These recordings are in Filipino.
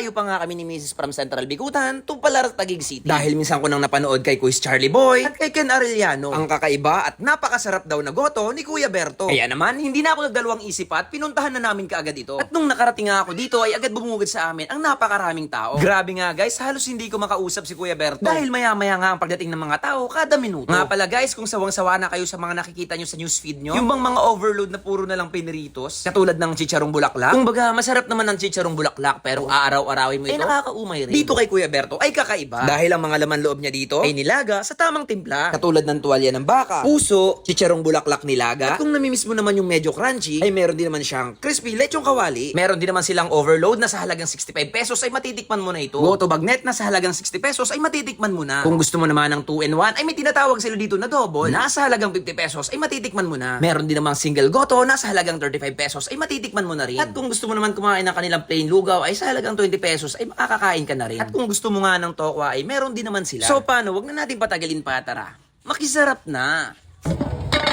Dumadayo pa nga kami ni Mrs. from Central Bikutan to Palar Taguig City. Dahil minsan ko nang napanood kay Quiz Charlie Boy at kay Ken Arellano. Ang kakaiba at napakasarap daw na goto ni Kuya Berto. Kaya naman, hindi na ako nagdalawang isip at pinuntahan na namin kaagad ito. At nung nakarating nga ako dito ay agad bumugad sa amin ang napakaraming tao. Grabe nga guys, halos hindi ko makausap si Kuya Berto. Dahil maya-maya nga ang pagdating ng mga tao kada minuto. Nga pala guys, kung sawang-sawa na kayo sa mga nakikita nyo sa newsfeed nyo, yung bang mga overload na puro na lang piniritos, katulad ng chicharong bulaklak. Kung baga, masarap naman ang chicharong bulaklak, pero aaraw-arawin mo ito, eh nakakaumay rin. Dito kay Kuya Berto ay kakaiba. Dahil ang mga laman loob niya dito ay nilaga sa tamang timpla. Katulad ng tuwalya ng baka, puso, chicharong bulaklak nilaga. At kung namimiss mo naman yung medyo crunchy, ay meron din naman siyang crispy lechong kawali. Meron din naman silang overload na sa halagang 65 pesos ay matitikman mo na ito. Goto bagnet na sa halagang 60 pesos ay matitikman mo na. Kung gusto mo naman ng 2 in 1 ay may tinatawag sila dito na double na sa halagang 50 pesos ay matitikman mo na. Meron din namang single goto na sa halagang 35 pesos ay matitikman mo na rin. At kung gusto mo naman kumain ng kanilang plain lugaw ay sa halagang 20 pesos ay makakakain ka na rin. At kung gusto mo nga ng tokwa ay meron din nagalin sila. So paano, wag na natin patagalin pa tara. Makisarap na.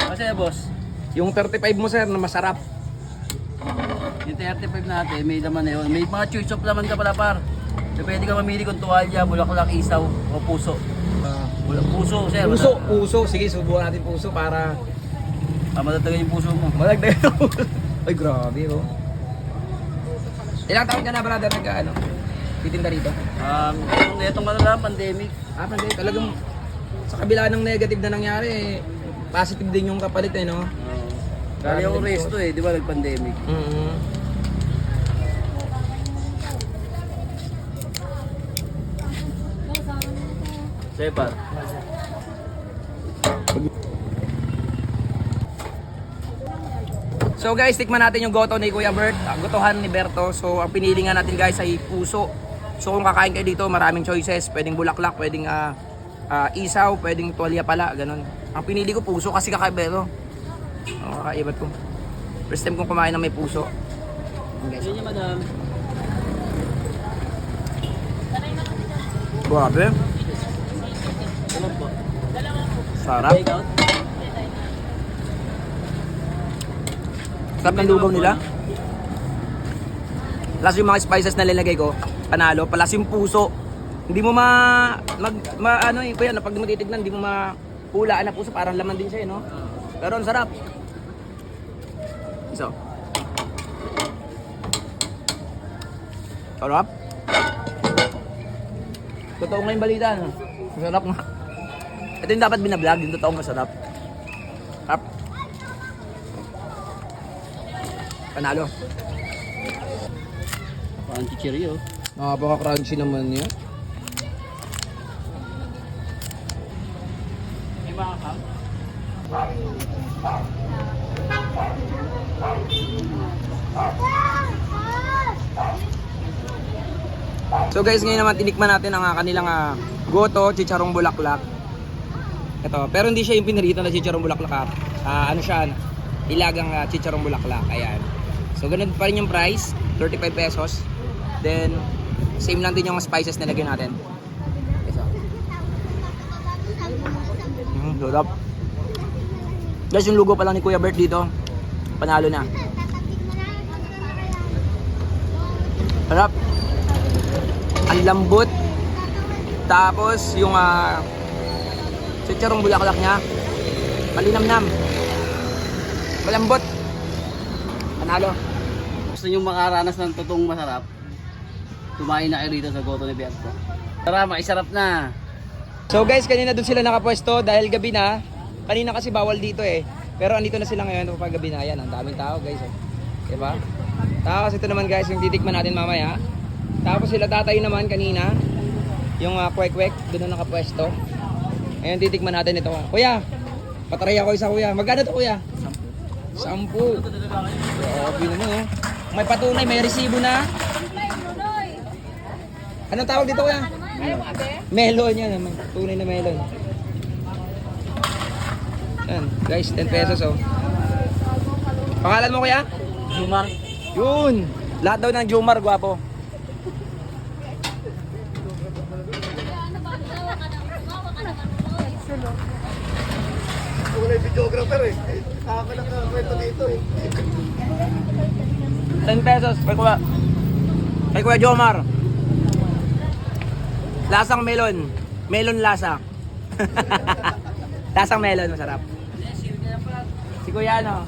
Kasi boss, Yung 35 mo sir na masarap. yung 35 natin, may laman na yun. May mga choice of laman ka pala par. So, pwede ka mamili kung tuwalya, bulaklak, isaw, o puso. Bula, puso, sir. Puso, puso. Sige, subukan natin puso para Ah, matatagal yung puso mo. malagdag na puso. Ay, grabe oh. Ilang taon ka na brother nagka ano? Titinda rito? Um, itong, itong ano lang, pandemic. Ah, pwede. Talagang sa kabila ng negative na nangyari, positive din yung kapalit eh, no? Uh, Kaya yung resto eh, di ba nag-pandemic? Mm-hmm. Sige par. So guys, tikman natin yung goto ni Kuya Bert, ang gotohan ni Berto. So ang pinili nga natin guys ay puso. So kung kakain kayo dito, maraming choices. Pwedeng bulaklak, pwedeng ah, ah, isaw, pwedeng tuwalya pala, ganun. Ang pinili ko puso kasi kakaiba ito. Oh, kakaiba to. First time kong kumain ng may puso. Guys. Yun niya madam. Grabe. Po? Sarap. Sarap ng lugaw nila. Plus yung mga spices na nilagay ko, panalo. Plus yung puso. Hindi mo ma... Mag, ma ano eh, kuya, pag mo titignan, hindi mo ma... Hulaan na puso, parang laman din siya eh, no? Pero ang sarap. So. Sarap. Totoo nga yung balita, no? Masarap nga. Ito yung dapat binablog, yung totoo masarap. Sarap. Panalo. Parang chichiryo. Napaka-crunchy naman yun. May mga kang? So guys, ngayon naman tinikman natin ang ah, kanilang ah, goto, chicharong bulaklak. Ito, pero hindi siya yung pinirito na chicharong bulaklak. Ah, ano siya, ilagang ah, chicharong bulaklak. Ayan. So ganun pa rin yung price, 35 pesos. Then, same lang din yung spices na lagyan natin. Ito. Mm, sarap. Guys, yung lugo pa lang ni Kuya Bert dito, panalo na. Sarap. Ang lambot. Tapos yung uh, chicharong bulaklak niya. Malinamnam. Malambot. Panalo. Gusto nyo makaranas ng totoong masarap? Tumain na kayo rito sa Goto ni Berto. Tara, makisarap na. So guys, kanina doon sila nakapwesto dahil gabi na. Kanina kasi bawal dito eh. Pero andito na sila ngayon kapag gabi na. Yan, ang daming tao guys. Oh. Diba? Tapos ito naman guys, yung titikman natin mamaya. Tapos sila tatay naman kanina. Yung uh, kwek-kwek, doon na nakapwesto. Ngayon titikman natin ito. Kuya, patry ako isa kuya. Magkano to kuya? Sampu. Grabe naman oh. May patunay, may resibo na. Anong tawag dito kuya? Melon yan, may tunay na melon. Yan, guys, 10 pesos oh. Pangalan mo kuya? Jumar. Yun! Lahat daw ng Jomar, gwapo. Videographer eh. Ako lang nakakwento dito eh. 10 pesos kay kuya. Kay kuya Jomar. Lasang melon. Melon lasa. Lasang melon, masarap. Si Kuya ano?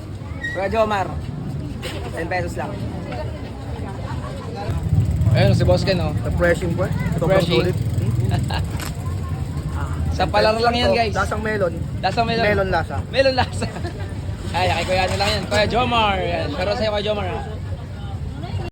Kuya Jomar. 10 pesos lang. Ayun, si Boss Ken, oh. Refreshing po eh. Refreshing. Sa palaro lang yan, guys. Lasang melon. Lasang melon. Melon lasa. Melon lasa. Ay, kay Kuya ano lang yan. Kuya Jomar. Yan. Pero sa'yo, Kuya Jomar, ha?